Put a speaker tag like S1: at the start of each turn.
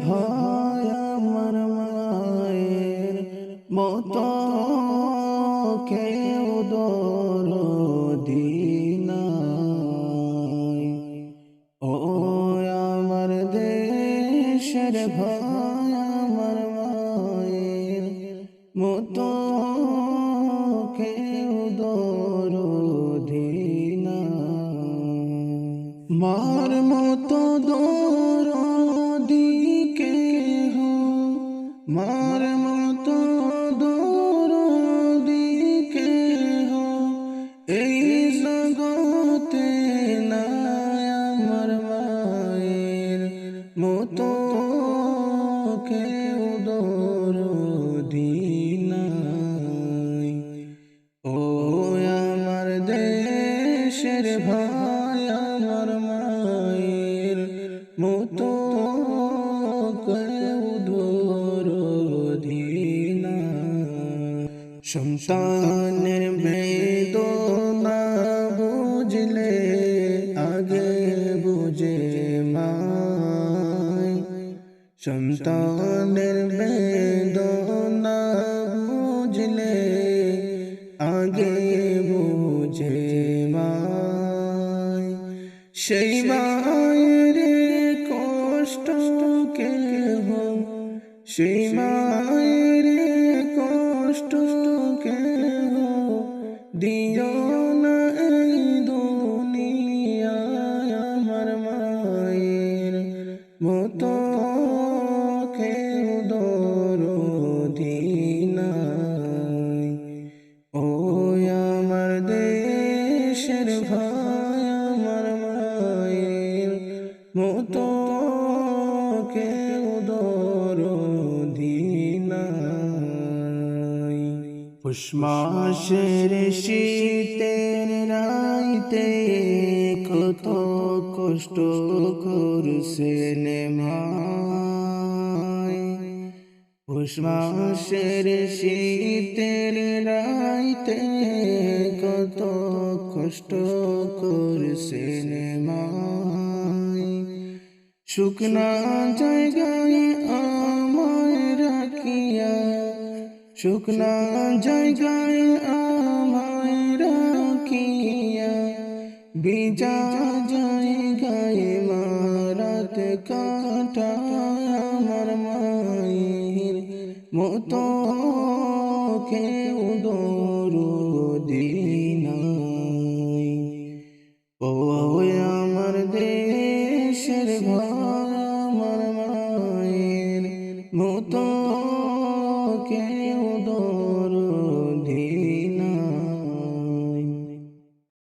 S1: ভয় আমার মায়ের মতো কেউ দিনাই ও আমার দেশের ভয় আমার মায়ের মতো কেউ দিনাই মার মতো দরদি মার মতো দরদি কেহ এই জগতে নাই আমার মায়ের মতো কেউ দরদি নাই। ও আমার দেশের ভাই, আমার মায়ের মতো সন্তানের বেদনা বুঝলে, আগে বুঝে মায় সন্তানের বেদনা বুঝলে, আগে বুঝে মায় সেই মায়ের কষ্ট কেহ, সেই মায়ের মতো কেউ দরদি নাই পুষ্মাসের শীতের রাইতে কত কষ্ট করছেন মায় পুষ্মাসের শীতের রাইতে কত কষ্ট করছেন মায় শুকনা জায়গায় আমায় রাখিয়া, শুকনা জায়গায় আমায় রাখিয়া বিজা জায়গায় মারাত কাটা আমার মায়ের মতো। কেউ দিনাই। ও আমার দেশের ভাই